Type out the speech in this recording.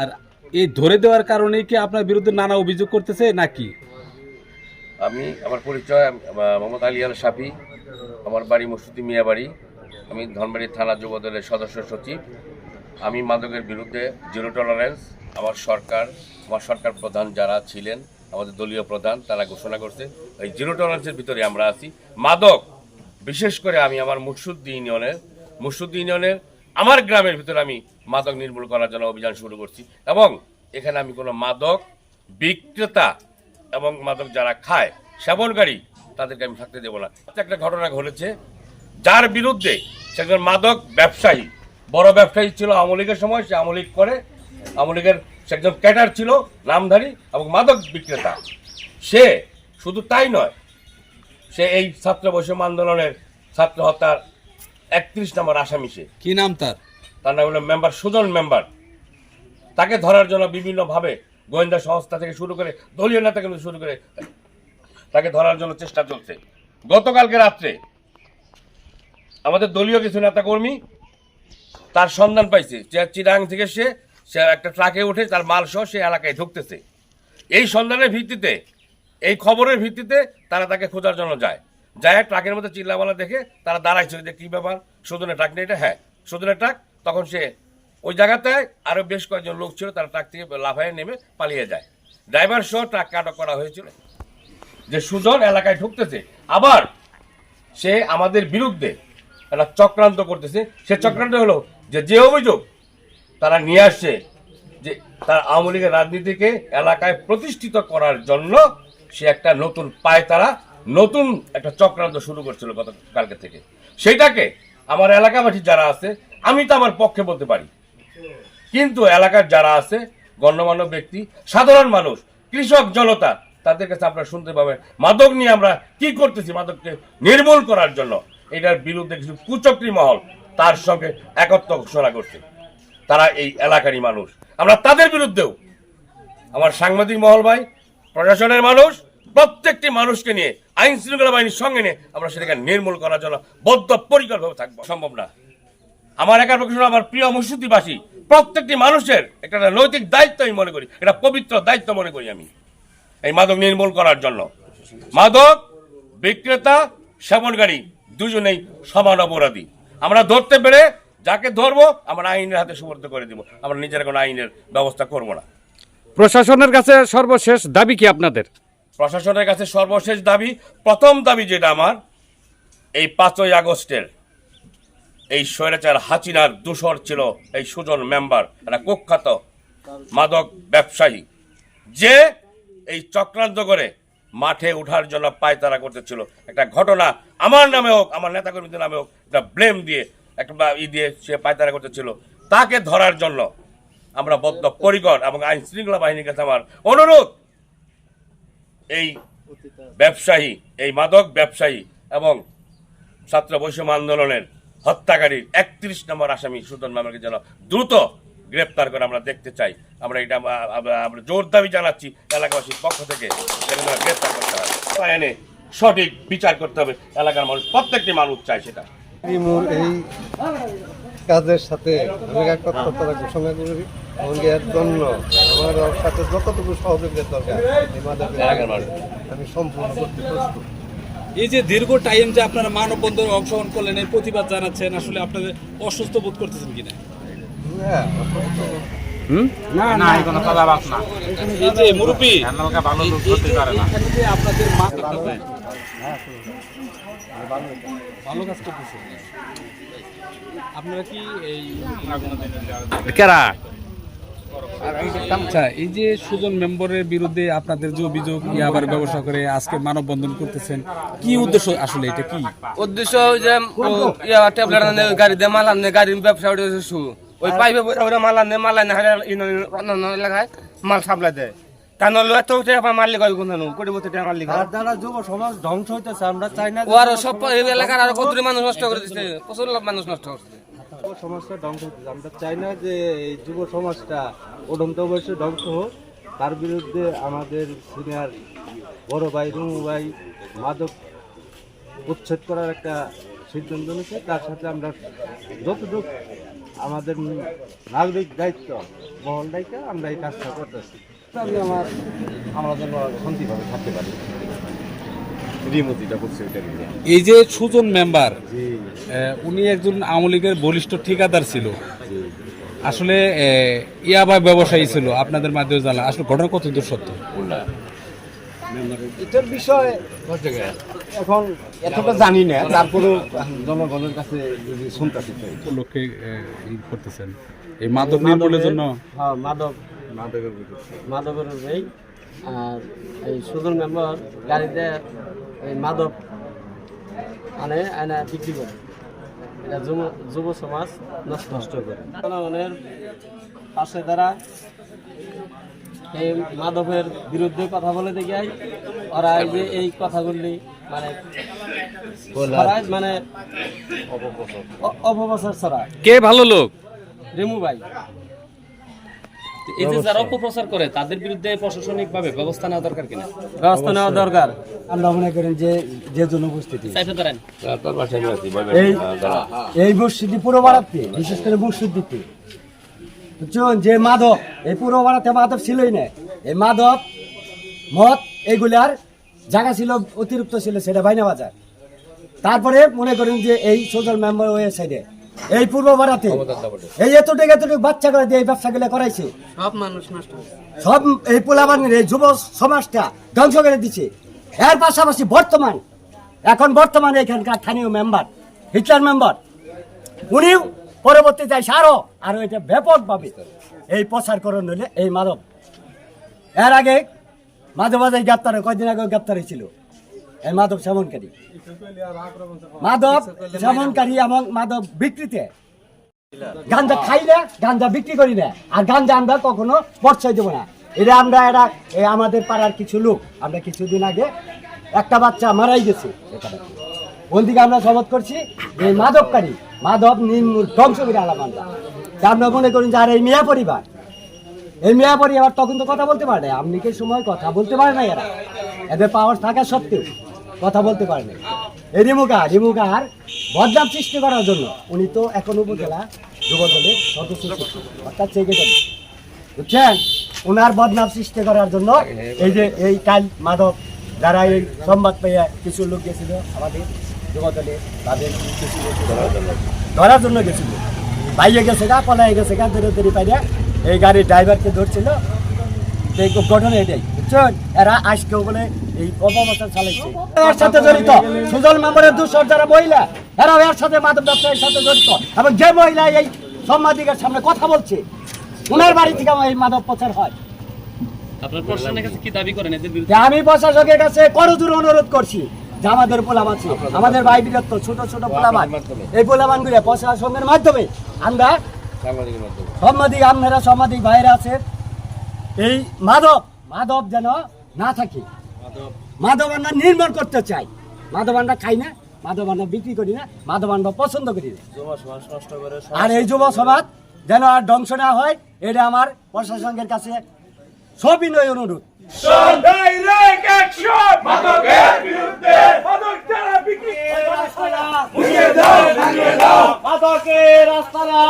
আর এই ধরে দেওয়ার কারণে কি আপনার বিরুদ্ধে নানা অভিযোগ করতেছে নাকি? আমি, আমার পরিচয় মোহাম্মদ আলী আল সাফি আমার বাড়ি মসুদি মিয়া বাড়ি। আমি ধনবাড়ি থানা যুব দলের সদস্য সচিব। আমি মাদকের বিরুদ্ধে জিরো টলারেন্স আমার সরকার আমার সরকার প্রধান যারা ছিলেন, আমাদের দলীয় প্রধান, তারা ঘোষণা করছে, এই জিরো টলারেন্সের ভিতরে আমরা আছি। মাদক, বিশেষ করে আমি আমার মুর্শুদ্দি ইউনিয়নের মুর্শুদ্দি ইউনিয়নের আমার গ্রামের ভিতরে আমি মাদক নির্মূল করার জন্য অভিযান শুরু করছি এবং এখানে আমি কোনো মাদক বিক্রেতা এবং মাদক যারা খায় সেবনকারী তাদেরকে আমি থাকতে দেবো না। একটা ঘটনা ঘটেছে, যার বিরুদ্ধে সে একজন মাদক ব্যবসায়ী, বড় ব্যবসায়ী ছিল আমলিগের সময়, সে আমলিগ করে আমলিগের সে একজন ক্যাটার ছিল, নামধারী এবং মাদক বিক্রেতা। সে শুধু তাই নয়, সে এই ছাত্র বৈষম্য আন্দোলনের ছাত্র হত্যার একত্রিশ নম্বর আসামি সে। কি নাম তার? তার নাম হলো মেম্বার সুজন মেম্বার। তাকে ধরার জন্য বিভিন্নভাবে গোয়েন্দা সংস্থা থেকে শুরু করে দলীয় নেতা থেকে শুরু করে তাকে ধরার জন্য চেষ্টা চলছে। গতকালকে রাত্রে আমাদের দলীয় কিছু নেতা কর্মী তার সন্ধান পাইছে। চিরাং থেকে সে সে একটা ট্রাকে উঠে তার মাল সহ সে এলাকায় ঢুকতেছে। এই সন্ধানের ভিত্তিতে এই খবরের ভিত্তিতে তারা তাকে খোঁজার জন্য যায়। যায় ট্রাকের মধ্যে চিল্লামালা দেখে তারা দাঁড়াইছিল যে কী ব্যাপার? সুদনের ট্রাক নিয়ে এটা? হ্যাঁ সুদনের ট্রাক তখন সে ওই জায়গাতে আরও বেশ কয়েকজন লোক ছিল, তারা ট্রাক থেকে লাফায় নেমে পালিয়ে যায়। ড্রাইভার সহ ট্রাক আটক করা হয়েছিল। যে সুজন এলাকায় ঢুকতেছে, আবার সে আমাদের বিরুদ্ধে একটা চক্রান্ত করতেছে। সে চক্রান্ত হলো যে যে অভিযোগ তারা নিয়ে আসছে, যে তার আওয়ামী লীগের রাজনীতিকে এলাকায় প্রতিষ্ঠিত করার জন্য সে একটা নতুন পায়তারা নতুন একটা চক্রান্ত শুরু করছিল গত কালকে থেকে। সেটাকে আমার এলাকাবাসী যারা আছে, আমি তো আমার পক্ষে বলতে পারি। কিন্তু এলাকার যারা আছে, গণ্যমান্য ব্যক্তি, সাধারণ মানুষ, কৃষক জনতা, তাদের কাছে আপনারা শুনতে পাবেন, মাদক নিয়ে আমরা কি করতেছি মাদককে নির্মূল করার জন্য। এটার বিরুদ্ধে কিছু কুচক্রী মহল তার সঙ্গে একত্র ঘোষণা করছে। তারা এই এলাকারই মানুষ। আমরা তাদের বিরুদ্ধেও আমার সাংবাদিক মহল ভাই, প্রশাসনের মানুষ, প্রত্যেকটি মানুষকে নিয়ে আইন শৃঙ্খলা বাহিনীর সঙ্গে নিয়ে আমরা সেটাকে নির্মূল করার জন্য বদ্ধ পরিকল্পনা থাকব। সম্ভব না। আমার একার পক্ষে আমার প্রিয় মসজিদিবাসী প্রত্যেকটি মানুষের একটা নৈতিক দায়িত্ব আমি মনে করি এটা পবিত্র দায়িত্ব মনে করি আমি এই মাদক নির্মূল করার জন্য। মাদক বিক্রেতা সেবনকারী দুজনেই সমান অপরাধী। আমরা ধরতে পেরে যাকে ধরবো আমরা আইনের হাতে সুবর্দ করে দিব। আমরা নিজের কোনো আইনের ব্যবস্থা করব না। প্রশাসনের কাছে সর্বশেষ দাবি কি আপনাদের? প্রশাসনের কাছে সর্বশেষ দাবি, প্রথম দাবি যেটা আমার, এই পাঁচই আগস্টের এই স্বৈরাচার হাচিনার দূষর ছিল এই সুজন মেম্বার, একটা কুখ্যাত মাদক ব্যবসায়ী। যে এই চক্রান্ত করে মাঠে ওঠার জন্য পায়তারা করতেছিল। একটা ঘটনা আমার নামে হোক, আমার নেতাকর্মীদের নামে হোক, একটা ব্লেম দিয়ে, একটা ই দিয়ে সে পায়তারা করতেছিল। তাকে ধরার জন্য আমরা বদ্ধ পরিকর এবং আইন শৃঙ্খলা বাহিনীর কাছে আমার অনুরোধ এই ব্যবসায়ী, এই মাদক ব্যবসায়ী এবং ছাত্র বৈষম্য আন্দোলনের হত্যাকারীর একত্রিশ নম্বর আসামি সুতন মামাকে যেন দ্রুত গ্রেপ্তার করে আমরা দেখতে চাই। আমরা এটা, আমরা জোর দাবি জানাচ্ছি এলাকাবাসীর পক্ষ থেকে গ্রেপ্তার করতে হয় আইনে সঠিক বিচার করতে হবে, এলাকার মানুষ, প্রত্যেকটি মানুষ চায় সেটা। এই কাজের সাথে ঘোষণা করি এবং এর জন্য আমার সাথে যতটুকু সহযোগিতার দরকার মানুষ আমি সম্পূর্ণ করতে প্রস্তুত। এই যে দীর্ঘ টাইম যে আপনারা মানববন্ধনে অংশগ্রহণ করলেন এই প্রতিবাদ জানাচ্ছেন আসলে আপনাদের অসুস্থ বোধ করতেছেন কিনা? হ্যাঁ এই যে মুরব্বী এখানে যে আপনাদের মা ভালো কাজ করতেছে। আপনারা কি এই কেরা? আচ্ছা এই যে সুজন মেম্বারের বিরুদ্ধে আপনাদের যে অভিযোগ আবার ব্যবসা করে আজকে মানববন্ধন করতেছেন কি উদ্দেশ্য আসলে এটা কি? উদ্দেশ্য যে ইয়া ট্যাবলেট আনে গাড়ি দিয়ে মাল আনে গাড়ির ব্যবসা ওই পাইপে ওরা মাল আনে মাল আনে অন্যান্য এলাকায় মাল সাপ্লাই দেয়। তা নলে এত টাকা মারলে কয় কোন? কোটি বছর টাকা মারলে আর দ্বারা যুব সমাজ ধ্বংস হইতেছে আমরা চাই না ও আরও সব এলাকার আরও কত মানুষ নষ্ট করে দিচ্ছে প্রচুর লোক মানুষ নষ্ট করছে। যুব সমাজটা ধ্বংস হইতেছে আমরা চাই না যে এই যুব সমাজটা উডন্ত বয়সে ধ্বংস হোক। তার বিরুদ্ধে আমাদের সিনিয়র বড় ভাই রুমু ভাই, মাদক উচ্ছেদ করার একটা সিদ্ধান্ত নিয়েছে। তার সাথে আমরা যতটুকু আমাদের নাগরিক দায়িত্ব দায়িত্ব আমরা এই কাজটা করতেছি। আমি আমার আমরা যেন শান্তিভাবে থাকতে পারি। এই যে সুজন মেম্বার উনি একজন আওয়ামী লীগের বলিষ্ঠ ঠিকাদার ছিল। আসলে ইয়াবা ব্যবসায়ী ছিল আপনাদের মাধ্যমে জানা আসলে ঘটনা কত দূর সত্য এটার বিষয় এখন এতটা জানি না তারপরেও জনগণের কাছে যদি শুনতেছি। উপলক্ষে ই করতেছেন। এই মাদক নির্মূলের জন্য হ্যাঁ মাদক। মাদকের নেই আর এই সুদন মেম্বার গাড়িতে এই মাদক আনে আনে বিক্রি করে। এটা যুব সমাজ নষ্ট নষ্ট করে। জনগণের পাশে দ্বারা এই মাদকের বিরুদ্ধে কথা বলে দেখি ওরা এই যে এই কথাগুলি মানে মানে অপপ্রচার। ছড়া কে ভালো লোক? রেমু ভাই। এই যে যারা অপপ্রচার করে তাদের বিরুদ্ধে প্রশাসনিকভাবে ব্যবস্থা নেওয়া দরকার কিনা? ব্যবস্থা নেওয়া দরকার। আমরা মনে করেন যে যে বলবেন, এই পুরো বাড়াতে বিশেষ করে যে মাদক এই পুরো বাড়াতে মাদক ছিলই না। এই মাদক মদ এইগুলার জায়গা ছিল অতিরিক্ত ছিল সেটা বাইনা বাজার। তারপরে মনে করেন যে এই সোশ্যাল মেম্বার ওয়ে সাইডে এই পূর্ব বাড়াতে এই এতটুকু এতটুকু বাচ্চা করে দিয়ে এই ব্যবসাগুলো করাইছে। সব মানুষ নষ্ট সব এই পোলাবানের এই যুব সমাজটা ধ্বংস করে দিচ্ছে এর পাশাপাশি বর্তমান এখন বর্তমানে এখানকার স্থানীয় মেম্বার হিটলার মেম্বার উনিও পরবর্তীতে আসে আরও আরও এটা ব্যাপকভাবে এই প্রচার করণ হলে এই মাদক এর আগে মাঝে মাঝে গ্রেপ্তার কয়দিন আগে গ্রেপ্তার হয়েছিল? মাদক সেবনকারী মাদক সেবনকারী এবং মাদক বিক্রিতে গাঞ্জা খাই না, গাঞ্জা বিক্রি করি না। আর গাঞ্জা আমরা কখনো পর্যায় দেবো না। এটা আমরা, এরা আমাদের পাড়ার কিছু লোক। আমরা কিছুদিন আগে একটা বাচ্চা মারাই গেছে এখানে আমরা শপথ করছি, যে এই মাদককারী মাদক নির্মূল ধ্বংস করে আলাম আমরা আমরা মনে করি যে, আর, এই মিয়া পরিবার। এই মিয়া পরিবার তখন তো কথা বলতে পারে আপনি কি সময় কথা বলতে পারে না এরা। এদের পাওয়ার থাকা সত্ত্বেও। কথা বলতে পারে না এই রিমুকা রিমুকার বদনাম সৃষ্টি করার জন্য উনি তো এখন উপজেলা যুব দলের সদস্য অর্থাৎ সেক্রেটারি বুঝছেন? ওনার বদনাম সৃষ্টি করার জন্য এই যে এই কাল মাধব যারা এই সংবাদ পেয়ে কিছু লোক গেছিল আমাদের যুব দলে তাদের কিছু ধরার জন্য। গেছিল। বাইরে গেছে গা, পলায় গেছে গা, ধরে ধরে পাইয়া এই গাড়ির ড্রাইভারকে ধরছিল। এই ঘটনা এটাই বুঝছেন? এরা আজকেও বলে এই অপবচন চালাইছে। এর সাথে জড়িত সুজল মেম্বারের দুশোর যারা মহিলা এরাও এর সাথে মাদক ব্যবসায়ীর সাথে জড়িত। এবং যে মহিলা এই সাংবাদিকের সামনে কথা বলছে ওনার বাড়ি থেকে এই মাদক প্রচার হয়। কাছে কি দাবি করেন এদের বিরুদ্ধে? যে আমি প্রশাসকের কাছে করজোর অনুরোধ করছি যে আমাদের পোলাম আছে আমাদের ভাই বীরত্ব ছোট ছোট পোলাবান এই পোলাবানগুলো প্রশাসনের মাধ্যমে আমরা সাংবাদিক আপনারা সাংবাদিক ভাইরা আছে এই মাদক মাদক যেন না থাকে। মাদক আমরা নির্মাণ করতে চাই। মাদক আমরা খাই না মাদক আমরা বিক্রি করি না মাদক আমরা পছন্দ করি না। আর এই যুব সমাজ যেন আর ধ্বংস না হয় এটা আমার প্রশাসনের কাছে সবিনয় অনুরোধ। মাদকের রাস্তারা